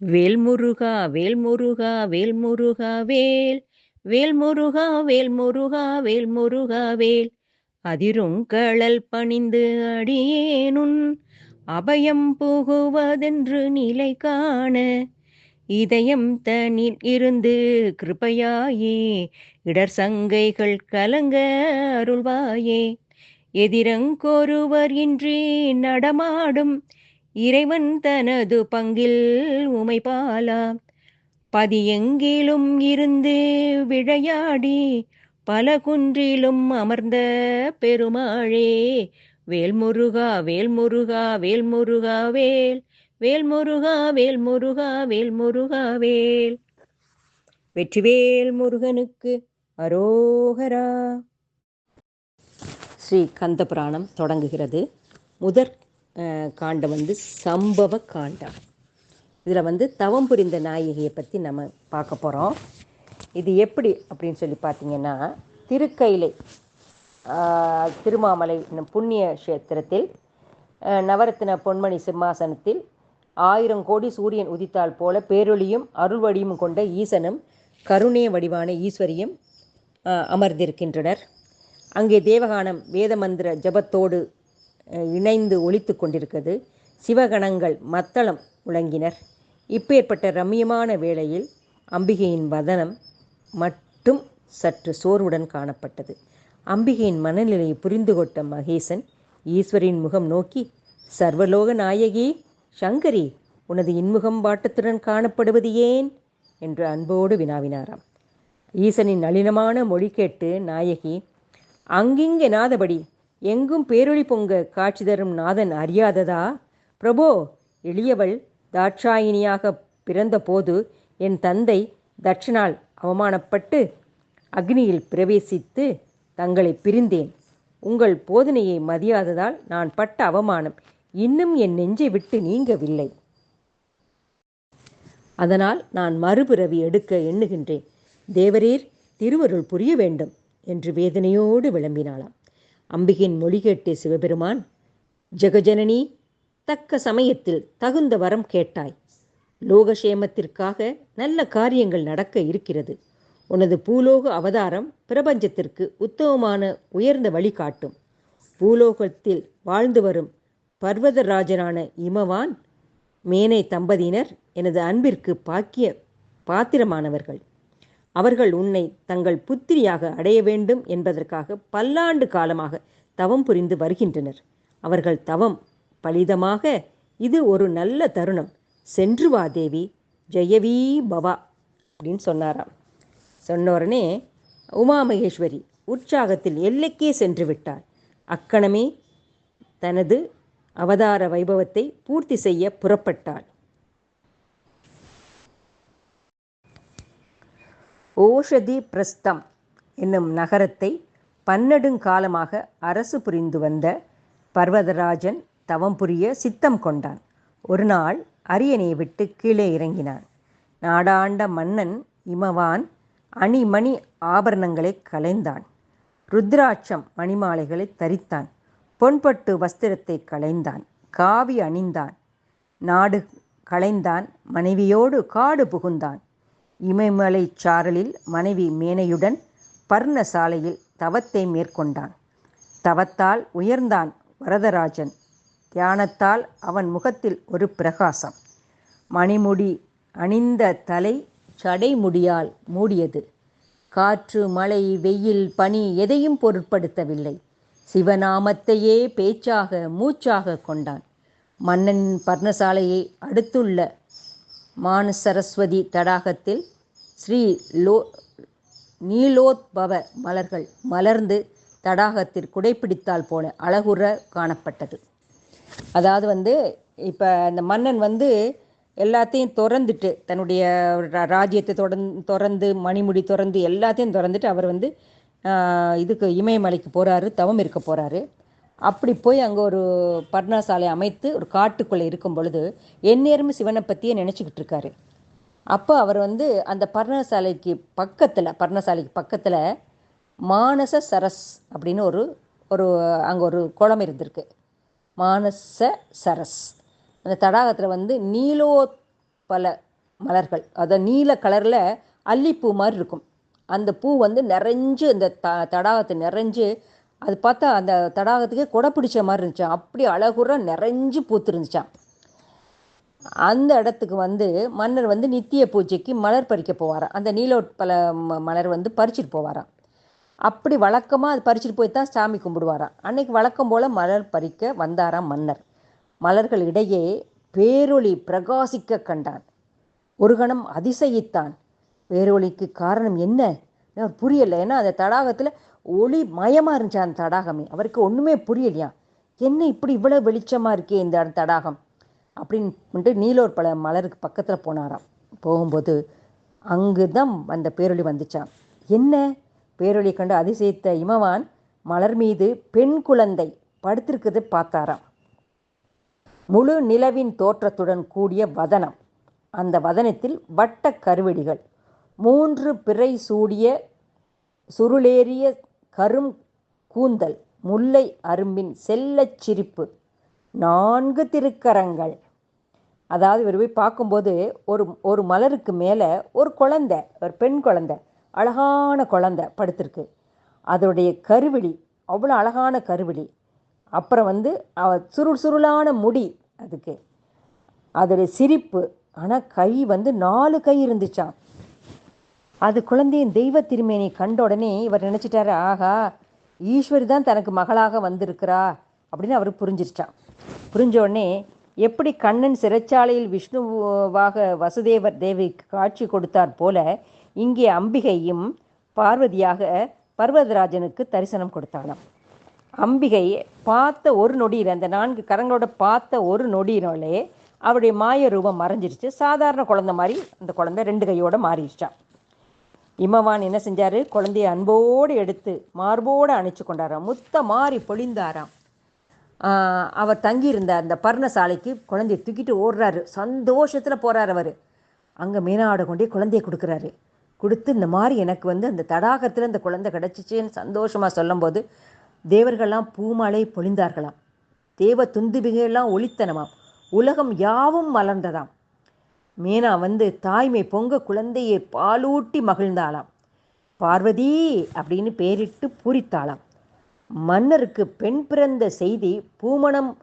வேல்முருகா வேல்முருகா வேல்முருகா வேல். வேல்முருகா வேல்முருகா வேல்முருகா வேல். அதிருங்கழல் பணிந்து அடியேனுன் அபயம் புகுவதென்று நிலை காண. இதயம் தனில் இருந்து கிருபையாயே இடர் சங்கைகள் கலங்க அருள்வாயே. எதிரங்கொருவர் இன்றி நடமாடும் இறைவன் தனது பங்கில் உமைபாலா பதியெங்கிலும் இருந்து விளையாடி பல குன்றிலும் அமர்ந்த பெருமாளே. வேல்முருகா வேல்முருகா வேல்முருகா வேல். வேல்முருகா வேல்முருகா வேல்முருகா வேல். வெற்றிவேல் முருகனுக்கு அரோகரா. ஸ்ரீ கந்த புராணம் தொடங்குகிறது. முதற் காண்டம் வந்து சம்பவ காண்டம். இதில் வந்து தவம் புரிந்த நாயகியை பற்றி நம்ம பார்க்க போகிறோம் இது எப்படி அப்படின்னு சொல்லி பார்த்தீங்கன்னா திருக்கைலை திருமாமலை புண்ணிய கஷேத்திரத்தில் நவரத்ன பொன்மணி சிம்மாசனத்தில் ஆயிரம் கோடி சூரியன் உதித்தால் போல பேரொழியும் அருள்வடியும் கொண்ட ஈசனும் கருணை வடிவான ஈஸ்வரியும் அமர்ந்திருக்கின்றனர். அங்கே தேவகானம் வேத மந்திர ஜபத்தோடு இணைந்து ஒழித்து கொண்டிருக்கிறது. சிவகணங்கள் மத்தளம் முழங்கினர். இப்பேற்பட்ட ரம்மியமான வேளையில் அம்பிகையின் வதனம் மட்டும் சற்று சோர்வுடன் காணப்பட்டது. அம்பிகையின் மனநிலையை புரிந்து கொண்ட மகேசன் ஈஸ்வரின் முகம் நோக்கி சர்வலோக நாயகி சங்கரி உனது இன்முகம் பாட்டத்துடன் காணப்படுவது ஏன்? என்று அன்போடு வினாவினாராம். ஈசனின் நளினமான மொழி கேட்டு நாயகி அங்கிங்கெனாதபடி எங்கும் பேரொளி பொங்க காட்சி தரும் நாதன் அறியாததா? பிரபோ எளியவள் தாட்சாயினியாக பிறந்தபோது என் தந்தை தட்சனால் அவமானப்பட்டு அக்னியில் பிரவேசித்து தங்களை பிரிந்தேன். உங்கள் போதனையை மதியாததால் நான் பட்ட அவமானம் இன்னும் என் நெஞ்சை விட்டு நீங்கவில்லை. அதனால் நான் மறுபிறவி எடுக்க எண்ணுகின்றேன். தேவரீர் திருவருள் புரிய வேண்டும் என்று வேதனையோடு விளம்பினாளாம். அம்பிகையின் மொழி கேட்டே சிவபெருமான் ஜெகஜனனி தக்க சமயத்தில் தகுந்த வரம் கேட்டாய். லோகசேமத்திற்காக நல்ல காரியங்கள் நடக்க இருக்கிறது. உனது பூலோக அவதாரம் பிரபஞ்சத்திற்கு உத்தமமான உயர்ந்த வழி காட்டும். பூலோகத்தில் வாழ்ந்து வரும் பர்வதராஜனான இமவான் மேனை தம்பதியினர் எனது அன்பிற்கு பாக்கிய பாத்திரமானவர்கள். அவர்கள் உன்னை தங்கள் புத்திரியாக அடைய வேண்டும் என்பதற்காக பல்லாண்டு காலமாக தவம் புரிந்து வருகின்றனர். அவர்கள் தவம் பலிதமாக இது ஒரு நல்ல தருணம். சென்று வா தேவி ஜெயவீ பவா அப்படின்னு சொன்னாராம். சொன்ன உடனே உமா மகேஸ்வரி உற்சாகத்தில் எல்லைக்கே சென்று விட்டார் அக்கணமே தனது அவதார வைபவத்தை பூர்த்தி செய்ய புறப்பட்டாள். ஓஷதி பிரஸ்தம் என்னும் நகரத்தை பன்னெடுங்காலமாக அரசு புரிந்து வந்த பர்வதராஜன் தவம் புரிய சித்தம் கொண்டான். ஒரு நாள் அரியணையை விட்டு கீழே இறங்கினான். நாடாண்ட மன்னன் இமவான் அணிமணி ஆபரணங்களை கலைந்தான் ருத்ராட்சம் மணிமாலைகளை தரித்தான். பொன்பட்டு வஸ்திரத்தை களைந்தான். காவி அணிந்தான். நாடு களைந்தான். மனைவியோடு காடு புகுந்தான். இமயமலை சாரலில் மனைவி மேனையுடன் பர்ணசாலையில் தவத்தை மேற்கொண்டான். தவத்தால் உயர்ந்தான் வரதராஜன். தியானத்தால் அவன் முகத்தில் ஒரு பிரகாசம். மணிமுடி அணிந்த தலை சடைமுடியால் மூடியது. காற்று மழை வெயில் பனி எதையும் பொருட்படுத்தவில்லை. சிவநாமத்தையே பேச்சாக மூச்சாக கொண்டான். மன்னன் பர்ணசாலையை அடுத்துள்ள மான சரஸ்வதி தடாகத்தில் ஸ்ரீ லோ நீலோத்பவ மலர்கள் மலர்ந்து தடாகத்தில் குடைப்பிடித்தால் போல அழகுற காணப்பட்டது. அதாவது வந்து இப்போ அந்த மன்னன் வந்து எல்லாத்தையும் திறந்துட்டு தன்னுடைய ராஜ்யத்தை தொடர்ந்து திறந்து மணிமுடி திறந்து எல்லாத்தையும் திறந்துட்டு அவர் வந்து இதுக்கு இமயமலைக்கு போகிறாரு தவம் இருக்க போகிறாரு அப்படி போய் அங்கே ஒரு பர்ணசாலை அமைத்து ஒரு காட்டுக்குள்ளே இருக்கும் பொழுது எந்நேரமும் சிவனை பற்றியே நினச்சிக்கிட்டு இருக்காரு. அப்போ அவர் வந்து அந்த பர்ணசாலைக்கு பக்கத்தில் பர்ணசாலைக்கு பக்கத்தில் மானச சரஸ் அப்படின்னு ஒரு ஒரு அங்கே ஒரு குளம் இருந்திருக்கு. மானச சரஸ். அந்த தடாகத்தில் வந்து நீலோ பல மலர்கள். அதை நீல கலரில் அல்லிப்பூ மாதிரி இருக்கும். அந்த பூ வந்து நிறைஞ்சு அந்த த தடாகத்தை நிறைஞ்சு அது பார்த்தா அந்த தடாகத்துக்கே கொடை பிடிச்ச மாதிரி இருந்துச்சான் அப்படி அழகுற நிறைஞ்சு பூத்துருந்துச்சான் அந்த இடத்துக்கு வந்து மன்னர் வந்து நித்திய பூஜைக்கு மலர் பறிக்க போவாராம். அந்த நீலோட்பல ம- மலர் வந்து பறிச்சுட்டு போவாராம். அப்படி வழக்கமாக அது பறிச்சுட்டு போய் தான் சாமி கும்பிடுவாராம். அன்னைக்கு வழக்கம் போல் மலர் பறிக்க வந்தாராம் மன்னர். மலர்கள் இடையே பேரொளி பிரகாசிக்க கண்டான். ஒரு கணம் அதிசயித்தான். பேரொளிக்கு காரணம் என்ன? அவர் புரியலை. ஏன்னா அந்த தடாகத்தில் ஒளி மயமாக இருந்துச்சு அந்த தடாகமே. அவருக்கு ஒன்றுமே புரியலையா என்ன இப்படி இவ்வளோ வெளிச்சமாக இருக்கே இந்த தடாகம்? அப்படின்ட்டு நீலோர் பல மலருக்கு பக்கத்தில் போனாராம். போகும்போது அங்கு தான் அந்த பேரொளி வந்துச்சான் என்ன? பேரொளி கண்டு அதிசயித்த இமவான் மலர் மீது பெண் குழந்தை படுத்திருக்கிறது பார்த்தாராம். முழு நிலவின் தோற்றத்துடன் கூடிய வதனம். அந்த வதனத்தில் வட்ட கருவெடிகள். மூன்று பிறை சூடிய சுருளேறிய கரும் கூந்தல். முல்லை அரும்பின் செல்லச் சிரிப்பு. நான்கு திருக்கரங்கள். அதாவது இவர் போய் பார்க்கும்போது ஒரு ஒரு மலருக்கு மேலே ஒரு குழந்தை ஒரு பெண் குழந்தை அழகான குழந்தை படுத்திருக்கு. அதோடைய கருவிழி அவ்வளோ அழகான கருவிழி. அப்புறம் வந்து அவ சுருள் சுருளான முடி அதுக்கு. அதோடைய சிரிப்பு ஆனால் கை வந்து நாலு கை இருந்துச்சான் அது குழந்தையின் தெய்வ திருமேனி கண்ட உடனே இவர் நினச்சிட்டாரு ஆகா ஈஸ்வரி தான் தனக்கு மகளாக வந்திருக்கிறா அப்படின்னு அவர் புரிஞ்சிருச்சான் புரிஞ்ச உடனே எப்படி கண்ணன் சிறைச்சாலையில் விஷ்ணுவாக வசுதேவர் தேவிக்கு காட்சி கொடுத்தார் போல இங்கே அம்பிகையும் பார்வதியாக பர்வதராஜனுக்கு தரிசனம் கொடுத்தானாம். அம்பிகை பார்த்த ஒரு நொடியில் அந்த நான்கு கரங்களோட பார்த்த ஒரு நொடியினாலே அவருடைய மாய ரூபம் மறைஞ்சிருச்சு. சாதாரண குழந்தை மாதிரி அந்த குழந்தை ரெண்டு கையோட மாறிடுச்சான் இமவான் என்ன செஞ்சாரு? குழந்தைய அன்போடு எடுத்து மார்போடு அணைச்சு கொண்டாராம். முத்த மாறி பொழிந்தாராம். அவர் தங்கியிருந்த அந்த பர்ணசாலைக்கு குழந்தைய தூக்கிட்டு ஓடுறாரு. சந்தோஷத்தில் போகிறார் அவர். அங்கே மீனாவோட கொண்டே குழந்தைய கொடுக்குறாரு. கொடுத்து இந்த மாதிரி எனக்கு வந்து அந்த தடாகத்தில் இந்த குழந்தை கிடச்சிச்சின்னு சந்தோஷமாக சொல்லும்போது தேவர்கள்லாம் பூமாலை பொழிந்தார்களாம். தேவ துந்துபிகையெல்லாம் ஒளித்தனமாம். உலகம் யாவும் மலர்ந்ததாம். மீனா வந்து தாய்மை பொங்க குழந்தையை பாலூட்டி மகிழ்ந்தாளாம். பார்வதி அப்படின்னு பேரிட்டு பூரித்தாளாம். மன்னருக்கு பெண் பிறந்த செய்தி பூமணம்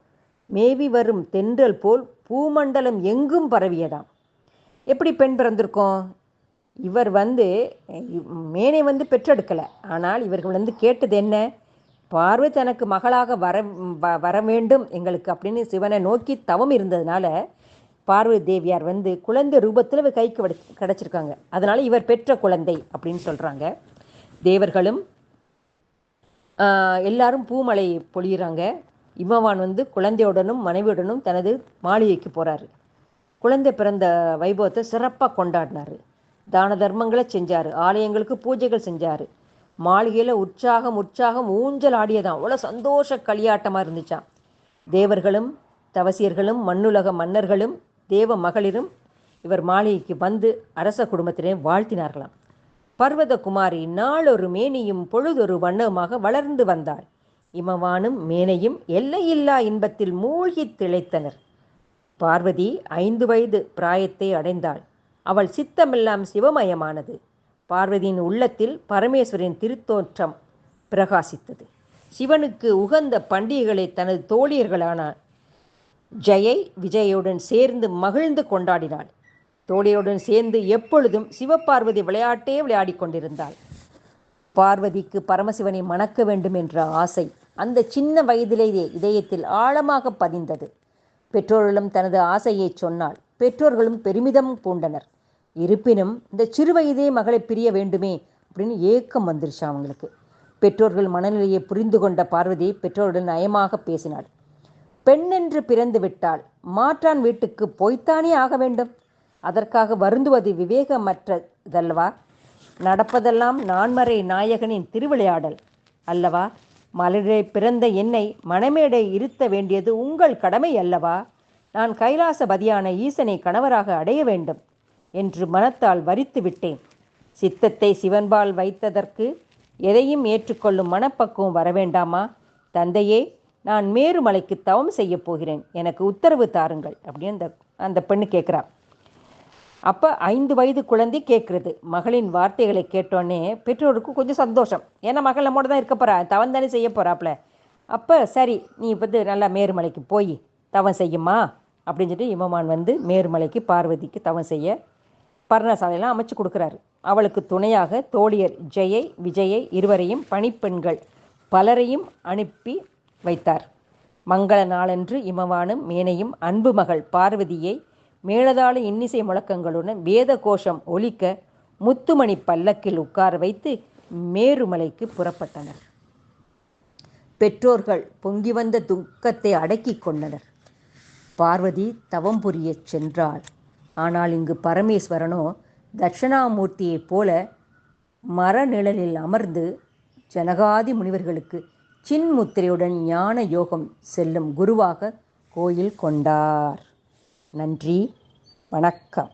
மேவி வரும் தென்றல் போல் பூமண்டலம் எங்கும் பரவியதாம். எப்படி பெண் பிறந்திருக்கோம்? இவர் வந்து இவ்- மேனை வந்து பெற்றெடுக்கலை. ஆனால் இவர்கள் வந்து கேட்டது என்ன? பார்வை தனக்கு மகளாக வர வ- வர வேண்டும் எங்களுக்கு அப்படின்னு சிவனை நோக்கி தவம் இருந்ததுனால பார்வதி தேவியார் வந்து குழந்தை ரூபத்தில் இவர் கைக்கு வடி கிடச்சிருக்காங்க. அதனால இவர் பெற்ற குழந்தை அப்படின்னு சொல்கிறாங்க தேவர்களும் எல்லாரும் பூமலை பொழியிறாங்க. இமவான் வந்து குழந்தையுடனும் மனைவியுடனும் தனது மாளிகைக்கு போகிறாரு குழந்தை பிறந்த வைபவத்தை சிறப்பாக கொண்டாடினார். தான தர்மங்களை செஞ்சார். ஆலயங்களுக்கு பூஜைகள் செஞ்சார். மாளிகையில் உற்சாகம் உற்சாகம் ஊஞ்சல் ஆடியதான். அவ்வளோ சந்தோஷ களியாட்டமாக இருந்துச்சான் தேவர்களும் தவசியர்களும் மண்ணுலக மன்னர்களும் தேவ மகளிரும் இவர் மாளிகைக்கு வந்து அரச குடும்பத்தினே வாழ்த்தினார்களாம். பர்வதகுமாரி நாளொரு மேனியும் பொழுதொரு வண்ணமாக வளர்ந்து வந்தாள். இமவானும் மேனையும் எல்லையில்லா இன்பத்தில் மூழ்கித் திளைத்தனர். பார்வதி ஐந்து வயது பிராயத்தை அடைந்தாள். அவள் சித்தமெல்லாம் சிவமயமானது. பார்வதியின் உள்ளத்தில் பரமேஸ்வரின் திருத்தோற்றம் பிரகாசித்தது. சிவனுக்கு உகந்த பண்டிகைகளை தனது தோழியர்களான ஜெயை விஜயுடன் சேர்ந்து மகிழ்ந்து கொண்டாடினாள். தோழியுடன் சேர்ந்து எப்பொழுதும் சிவபார்வதி விளையாட்டே விளையாடிக் கொண்டிருந்தாள். பார்வதிக்கு பரமசிவனை மணக்க வேண்டும் என்ற ஆசை அந்த சின்ன வயதிலேயே இதயத்தில் ஆழமாக பதிந்தது. பெற்றோர்களும் தனது ஆசையை சொன்னாள். பெற்றோர்களும் பெருமிதம் பூண்டனர். இருப்பினும் இந்த சிறுவயதே மகளை பிரிய வேண்டுமே அப்படின்னு ஏக்கம் வந்துருச்சு அவங்களுக்கு. பெற்றோர்கள் மனநிலையை புரிந்து கொண்ட பார்வதி பெற்றோருடன் நயமாக பேசினாள். பெண்ணென்று பிறந்து விட்டால் மாற்றான் வீட்டுக்கு போய்த்தானே ஆக வேண்டும்? அதற்காக வருந்துவது விவேகமற்றதல்லவா? நடப்பதெல்லாம் நான்மறை நாயகனின் திருவிளையாடல் அல்லவா? மலரே பிறந்த என்னை மணமேடை இருத்த வேண்டியது உங்கள் கடமை அல்லவா? நான் கைலாசபதியான ஈசனை கணவராக அடைய வேண்டும் என்று மனத்தால் வரித்து விட்டேன். சித்தத்தை சிவன்பால் வைத்ததற்கு எதையும் ஏற்றுக்கொள்ளும் மனப்பக்குவம் வரவேண்டாமா தந்தையே நான் மேருமலைக்கு தவம் செய்யப் போகிறேன். எனக்கு உத்தரவு தாருங்கள். அப்படின்னு அந்த அந்த பெண்ணு கேட்குறா. அப்போ ஐந்து வயது குழந்தை கேட்குறது மகளின் வார்த்தைகளை கேட்டோன்னே பெற்றோருக்கு கொஞ்சம் சந்தோஷம். ஏன்னா மகள் நம்மோட தான் இருக்க போகிறா தவன் தானே செய்ய போகிறாப்புல அப்போ சரி நீ வந்து நல்லா மேருமலைக்கு போய் தவம் செய்யுமா? அப்படின்னு சொல்லிட்டு இமமான் வந்து மேருமலைக்கு பார்வதிக்கு தவம் செய்ய பர்ணசாலையெல்லாம் அமைச்சு கொடுக்குறாரு. அவளுக்கு துணையாக தோழியர் ஜெயை விஜயை இருவரையும் பணிப்பெண்கள் பலரையும் அனுப்பி வைத்தார். மங்கள நாளன்று இமவானும் மேனையும் அன்பு மகள் பார்வதியை மேலதாள இன்னிசை முழக்கங்களுடன் வேத கோஷம் ஒலிக்க முத்துமணி பல்லக்கில் உட்கார வைத்து மேருமலைக்கு புறப்பட்டனர். பெற்றோர்கள் பொங்கி வந்த துக்கத்தை அடக்கிக் கொண்டனர். பார்வதி தவம் புரியச் சென்றாள். ஆனால் இங்கு பரமேஸ்வரனோ தட்சிணாமூர்த்தியைப் போல மரநிழலில் அமர்ந்து ஜனகாதி முனிவர்களுக்கு சின்முத்திரையுடன் ஞான யோகம் செல்லும் குருவாக கோயில் கொண்டார். நன்றி வணக்கம்.